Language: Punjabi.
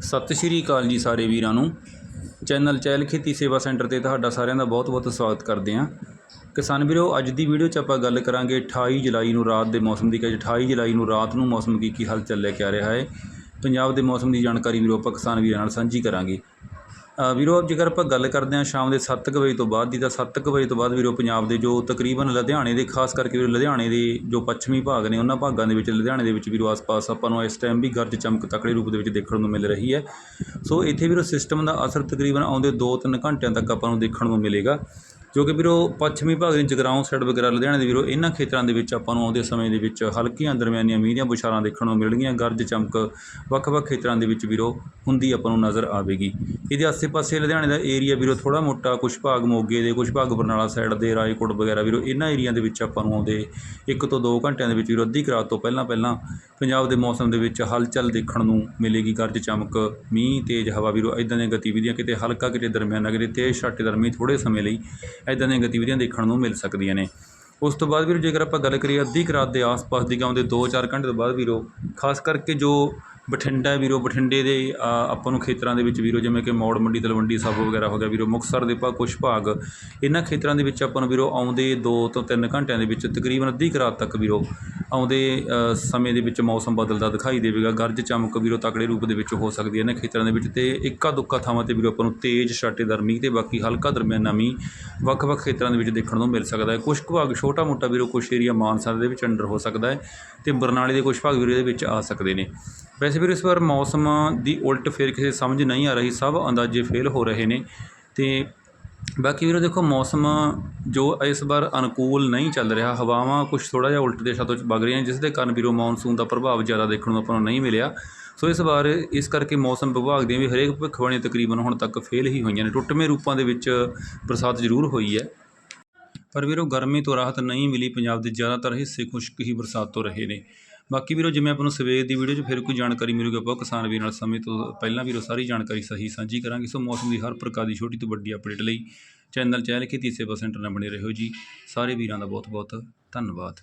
ਸਤਿ ਸ਼੍ਰੀ ਅਕਾਲ ਜੀ ਸਾਰੇ ਵੀਰਾਂ ਨੂੰ। ਚੈਨਲ ਚਹਿਲ ਖੇਤੀ ਸੇਵਾ ਸੈਂਟਰ ਤੇ ਤੁਹਾਡਾ ਸਾਰਿਆਂ ਦਾ ਬਹੁਤ-ਬਹੁਤ ਸਵਾਗਤ ਕਰਦੇ ਹਾਂ। ਕਿਸਾਨ ਵੀਰੋ, ਅੱਜ ਦੀ ਵੀਡੀਓ 'ਚ ਆਪਾਂ ਗੱਲ ਕਰਾਂਗੇ 28 ਜੁਲਾਈ ਨੂੰ ਰਾਤ ਦੇ ਮੌਸਮ ਦੀ ਕਿ 28 ਜੁਲਾਈ ਨੂੰ ਰਾਤ ਨੂੰ ਮੌਸਮ ਕੀ ਕੀ ਹਲਚਲ ਲੈ ਕੇ ਆ ਰਿਹਾ ਹੈ। ਪੰਜਾਬ ਦੇ ਮੌਸਮ ਦੀ ਜਾਣਕਾਰੀ ਵੀਰੋ ਆਪਾਂ ਕਿਸਾਨ ਵੀਰਾਂ ਨਾਲ ਸਾਂਝੀ ਕਰਾਂਗੇ। ਵੀਰੋ ਜੇਕਰ ਆਪਾਂ ਗੱਲ ਕਰਦੇ ਹਾਂ ਸ਼ਾਮ ਦੇ ਸੱਤ ਕੁ ਵਜੇ ਤੋਂ ਬਾਅਦ ਦੀ, ਤਾਂ ਸੱਤ ਕੁ ਵਜੇ ਤੋਂ ਬਾਅਦ ਵੀਰੋ, ਪੰਜਾਬ ਦੇ ਜੋ ਤਕਰੀਬਨ ਲੁਧਿਆਣੇ ਦੇ, ਖਾਸ ਕਰਕੇ ਵੀਰੋ, ਲੁਧਿਆਣੇ ਦੇ ਜੋ ਪੱਛਮੀ ਭਾਗ ਨੇ, ਉਹਨਾਂ ਭਾਗਾਂ ਦੇ ਵਿੱਚ, ਲੁਧਿਆਣੇ ਦੇ ਵਿੱਚ ਵੀਰੋ, ਆਸ-ਪਾਸ ਆਪਾਂ ਨੂੰ ਇਸ ਟਾਈਮ ਵੀ ਗਰਜ ਚਮਕ, ਤਕੜੇ ਰੂਪ ਦੇ ਵਿੱਚ ਦੇਖਣ ਨੂੰ ਮਿਲ ਰਹੀ ਹੈ। ਸੋ ਇੱਥੇ ਵੀਰੋ ਸਿਸਟਮ ਦਾ ਅਸਰ ਤਕਰੀਬਨ ਆਉਂਦੇ 2-3 ਘੰਟਿਆਂ ਤੱਕ ਆਪਾਂ ਨੂੰ ਦੇਖਣ ਨੂੰ ਮਿਲੇਗਾ। ਜੋ ਕਿ ਵੀਰੋ, ਪੱਛਮੀ ਭਾਗ ਦੇ ਜਗਰਾਉਂ ਸਾਈਡ ਵਗੈਰਾ, ਲੁਧਿਆਣੇ ਦੇ ਵੀਰੋ, ਇਹਨਾਂ ਖੇਤਰਾਂ ਦੇ ਵਿੱਚ ਆਪਾਂ ਨੂੰ ਆਉਂਦੇ ਸਮੇਂ ਦੇ ਵਿੱਚ ਹਲਕੀਆਂ ਦਰਮਿਆਨੀਆਂ ਮੀਂਹ ਦੀਆਂ ਬੁਸ਼ਾਰਾਂ ਦੇਖਣ ਨੂੰ ਮਿਲਣਗੀਆਂ, ਗਰਜ ਚਮਕ ਵੱਖ-ਵੱਖ ਖੇਤਰਾਂ ਦੇ ਵਿੱਚ ਵੀਰੋ। ਹੁੰਦੀ ਆਪਾਂ ਨੂੰ ਨਜ਼ਰ ਆਵੇਗੀ। ਇਹਦੇ ਆਸੇ-ਪਾਸੇ ਲੁਧਿਆਣੇ ਦਾ ਏਰੀਆ ਵੀਰੋ ਥੋੜਾ ਮੋਟਾ ਕੁਝ ਭਾਗ ਮੋਗੇ ਦੇ ਕੁਝ ਭਾਗ ਬਰਨਾਲਾ ਸਾਈਡ ਦੇ, ਰਾਏਕੋਟ ਵਗੈਰਾ ਵੀਰੋ, ਇਹਨਾਂ ਏਰੀਆ ਦੇ ਵਿੱਚ ਆਪਾਂ ਨੂੰ ਆਉਂਦੇ। ਇੱਕ ਤੋਂ 2 ਘੰਟਿਆਂ ਦੇ ਵਿੱਚ ਵੀਰੋ, ਅੱਧੀ ਕੁ ਰਾਤ ਤੋਂ ਪਹਿਲਾਂ ਪਹਿਲਾਂ ਪੰਜਾਬ ਦੇ ਮੌਸਮ ਦੇ ਵਿੱਚ ਹਲਚਲ ਦੇਖਣ ਨੂੰ ਮਿਲੇਗੀ। ਗਰਜ ਚਮਕ, ਮੀਂਹ, ਤੇਜ਼ ਹਵਾ ਵੀਰੋ ਇਦਾਂ ਦੀਆਂ ਗਤੀਵਿਧੀਆਂ ਕਿਤੇ ਹਲਕਾ, ਕਿਤੇ ਦਰਮਿਆਨਾ, ਕਿਤੇ ਤੇਜ਼ ਛਾਟੇਦਾਰ ਮੀਂਹ ਥੋੜੇ ਸਮੇਂ ਲਈ ਇਦਾਂ ਦੀਆਂ ਗਤੀਵਿਧੀਆਂ ਦੇਖਣ ਨੂੰ ਮਿਲ ਸਕਦੀਆਂ ਨੇ। ਉਸ ਤੋਂ ਬਾਅਦ ਵੀਰੋ ਜੇਕਰ ਆਪਾਂ ਗੱਲ ਕਰੀਏ ਅੱਧੀ ਕੁ ਰਾਤ ਦੇ ਆਸ-ਪਾਸ ਦੀ, ਗਾਉਂਦੇ 2-4 ਘੰਟੇ ਤੋਂ ਬਾਅਦ ਵੀਰੋ, ਖਾਸ ਕਰਕੇ ਜੋ ਬਠਿੰਡਾ ਵੀਰੋ, ਬਠਿੰਡੇ ਦੇ ਆਪਾਂ ਨੂੰ ਖੇਤਰਾਂ ਦੇ ਵਿੱਚ ਵੀਰੋ, ਜਿਵੇਂ ਕਿ ਮੌੜ, ਮੰਡੀ, ਤਲਵੰਡੀ ਸਾਬੋ ਵਗੈਰਾ ਹੋ ਗਿਆ ਵੀਰੋ, ਮੁਕਤਸਰ ਦੇ ਪਾ ਕੁਛ ਭਾਗ, ਇਹਨਾਂ ਖੇਤਰਾਂ ਦੇ ਵਿੱਚ ਆਪਾਂ ਨੂੰ ਵੀਰੋ, ਆਉਂਦੇ 2 ਤੋਂ 3 ਘੰਟਿਆਂ ਦੇ ਵਿੱਚ ਤਕਰੀਬਨ ਅੱਧੀ ਕੁ ਰਾਤ ਤੱਕ ਵੀਰੋ ਆਉਂਦੇ ਸਮੇਂ ਦੇ ਵਿੱਚ ਮੌਸਮ ਬਦਲਦਾ ਦਿਖਾਈ ਦੇਵੇਗਾ। ਗਰਜ, ਚਮਕ, ਵੀਰੋ, ਤਕੜੇ ਰੂਪ ਦੇ ਵਿੱਚ ਹੋ ਸਕਦੀ ਹੈ ਇਹਨਾਂ ਖੇਤਰਾਂ ਦੇ ਵਿੱਚ ਅਤੇ ਇੱਕਾ ਦੁੱਕਾ ਥਾਵਾਂ ਤੇ ਵੀਰੋ ਆਪਾਂ ਨੂੰ ਤੇਜ਼ ਛਾਟੇਦਾਰ ਮੀਂਹ ਅਤੇ ਬਾਕੀ ਹਲਕਾ ਦਰਮਿਆਨਾ ਮੀਂਹ ਵੱਖ-ਵੱਖ ਖੇਤਰਾਂ ਦੇ ਵਿੱਚ ਦੇਖਣ ਨੂੰ ਮਿਲ ਸਕਦਾ ਹੈ। ਕੁਝ ਕੁ ਭਾਗ, ਛੋਟਾ ਮੋਟਾ ਵੀਰੋ ਕੁਛ ਏਰੀਆ ਮਾਨਸਾ ਦੇ ਵਿੱਚ ਅੰਡਰ ਹੋ ਸਕਦਾ ਹੈ ਅਤੇ ਬਰਨਾਲੇ ਦੇ ਕੁਝ ਭਾਗ ਵੀਰੋ ਇਹਦੇ ਵਿੱਚ ਆ ਸਕਦੇ ਨੇ। ਵੈਸੇ ਵੀਰੋ ਇਸ ਵਾਰ ਮੌਸਮ ਦੀ ਉਲਟ ਫੇਰ ਕਿਸੇ ਸਮਝ ਨਹੀਂ ਆ ਰਹੀ, ਸਭ ਅੰਦਾਜ਼ੇ ਫੇਲ ਹੋ ਰਹੇ ਨੇ ਅਤੇ ਬਾਕੀ ਵੀਰੋ ਦੇਖੋ, ਮੌਸਮ ਜੋ ਇਸ ਵਾਰ ਅਨੁਕੂਲ ਨਹੀਂ ਚੱਲ ਰਿਹਾ, ਹਵਾਵਾਂ ਕੁਝ ਥੋੜ੍ਹਾ ਜਿਹਾ ਉਲਟ ਦਿਸ਼ਾ ਤੋਂ ਵਗ ਰਹੀਆਂ ਜਿਸ ਦੇ ਕਾਰਨ ਵੀਰੋ ਮੌਨਸੂਨ ਦਾ ਪ੍ਰਭਾਵ ਜ਼ਿਆਦਾ ਦੇਖਣ ਨੂੰ ਆਪਾਂ ਨੂੰ ਨਹੀਂ ਮਿਲਿਆ। ਸੋ ਇਸ ਵਾਰ ਇਸ ਕਰਕੇ ਮੌਸਮ ਵਿਭਾਗ ਦੀਆਂ ਵੀ ਹਰੇਕ ਭਵਿੱਖਬਾਣੀਆਂ ਤਕਰੀਬਨ ਹੁਣ ਤੱਕ ਫੇਲ ਹੀ ਹੋਈਆਂ ਨੇ। ਟੁੱਟਵੇਂ ਰੂਪਾਂ ਦੇ ਵਿੱਚ ਬਰਸਾਤ ਜ਼ਰੂਰ ਹੋਈ ਹੈ। ਪਰ ਵੀਰੋ ਗਰਮੀ ਤੋਂ ਰਾਹਤ ਨਹੀਂ ਮਿਲੀ, ਪੰਜਾਬ ਦੇ ਜ਼ਿਆਦਾਤਰ ਹਿੱਸੇ ਖੁਸ਼ਕ ਹੀ ਬਰਸਾਤ ਤੋਂ ਰਹੇ ਨੇ। ਬਾਕੀ ਵੀਰੋ, ਜਿਵੇਂ ਆਪਾਂ ਨੂੰ ਸਵੇਰ ਦੀ ਵੀਡੀਓ 'ਚ ਫਿਰ ਕੋਈ ਜਾਣਕਾਰੀ ਮਿਲੂਗੀ, ਆਪਾਂ ਕਿਸਾਨ ਵੀਰ ਨਾਲ ਸਮੇਂ ਤੋਂ ਪਹਿਲਾਂ ਵੀਰੋ ਸਾਰੀ ਜਾਣਕਾਰੀ ਸਹੀ ਸਾਂਝੀ ਕਰਾਂਗੇ। ਸੋ ਮੌਸਮ ਦੀ ਹਰ ਪ੍ਰਕਾਰ ਦੀ ਛੋਟੀ ਤੋਂ ਵੱਡੀ ਅਪਡੇਟ ਲਈ ਚੈਨਲ ਚਹਿਲ ਕੇ ਤੀਸਰੇ ਪਰਸੈਂਟ ਨਾਲ ਬਣੇ ਰਹੋ ਜੀ। ਸਾਰੇ ਵੀਰਾਂ ਦਾ ਬਹੁਤ ਬਹੁਤ ਧੰਨਵਾਦ।